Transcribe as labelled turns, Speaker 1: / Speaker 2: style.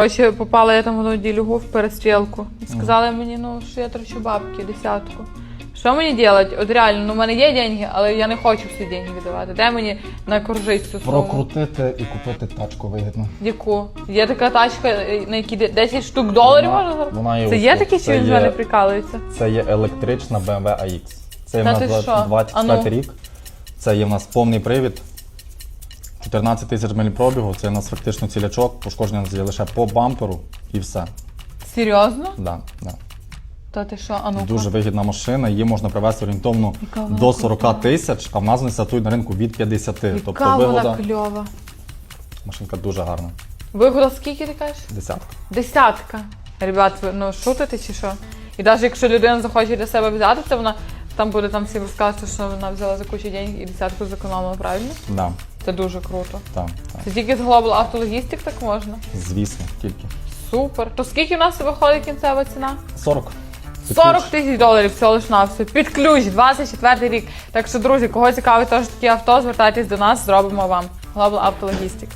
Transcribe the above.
Speaker 1: Короче, попала я там в одну ділюгу в перестрілку. Сказали мені, ну, що я трачу бабки, десятку. Що мені делать? От реально, ну в мене є деньги, але я не хочу всі деньги віддавати. Де мені накружить цю суму?
Speaker 2: Прокрутити і купити тачку вигідно.
Speaker 1: Яку? Є така тачка, е, на якій де- 10 штук доларів
Speaker 2: Вона-
Speaker 1: можна
Speaker 2: вона є
Speaker 1: Це є такі, чи він з
Speaker 2: є-
Speaker 1: мене прикалується?
Speaker 2: Це є електрична BMW AX. Це є в
Speaker 1: Та
Speaker 2: нас
Speaker 1: ти
Speaker 2: 20-
Speaker 1: що?
Speaker 2: 25 рік. Це є в нас повний привід. 14 тисяч миль пробігу, це у нас фактично цілячок, пошкодження є лише по бамперу і все.
Speaker 1: Серйозно?
Speaker 2: Да, да.
Speaker 1: Та ти що? А ну
Speaker 2: Дуже вигідна машина, її можна привезти орієнтовно
Speaker 1: Яка вона
Speaker 2: до 40 тисяч, а в нас вони стартують на ринку від 50.
Speaker 1: Яка
Speaker 2: тобто
Speaker 1: вона
Speaker 2: вигода,
Speaker 1: кльова.
Speaker 2: машинка дуже гарна.
Speaker 1: Вигода скільки ти кажеш?
Speaker 2: Десятка.
Speaker 1: Десятка. Ребят, ви ну шутите чи що? І навіть якщо людина захоче для себе взяти, це вона там буде там всім розказувати, що вона взяла за кучу денег і десятку зекономила, правильно?
Speaker 2: Да,
Speaker 1: Це дуже круто.
Speaker 2: так, так.
Speaker 1: Це тільки з Global Автологістик так можна.
Speaker 2: Звісно, тільки.
Speaker 1: Супер. То скільки в нас виходить кінцева ціна?
Speaker 2: 40. Під
Speaker 1: 40 тисяч доларів всього лиш на все. Під ключ, 24 рік. Так що, друзі, кого цікавить теж такі авто, звертайтесь до нас, зробимо вам. Global Автологістик.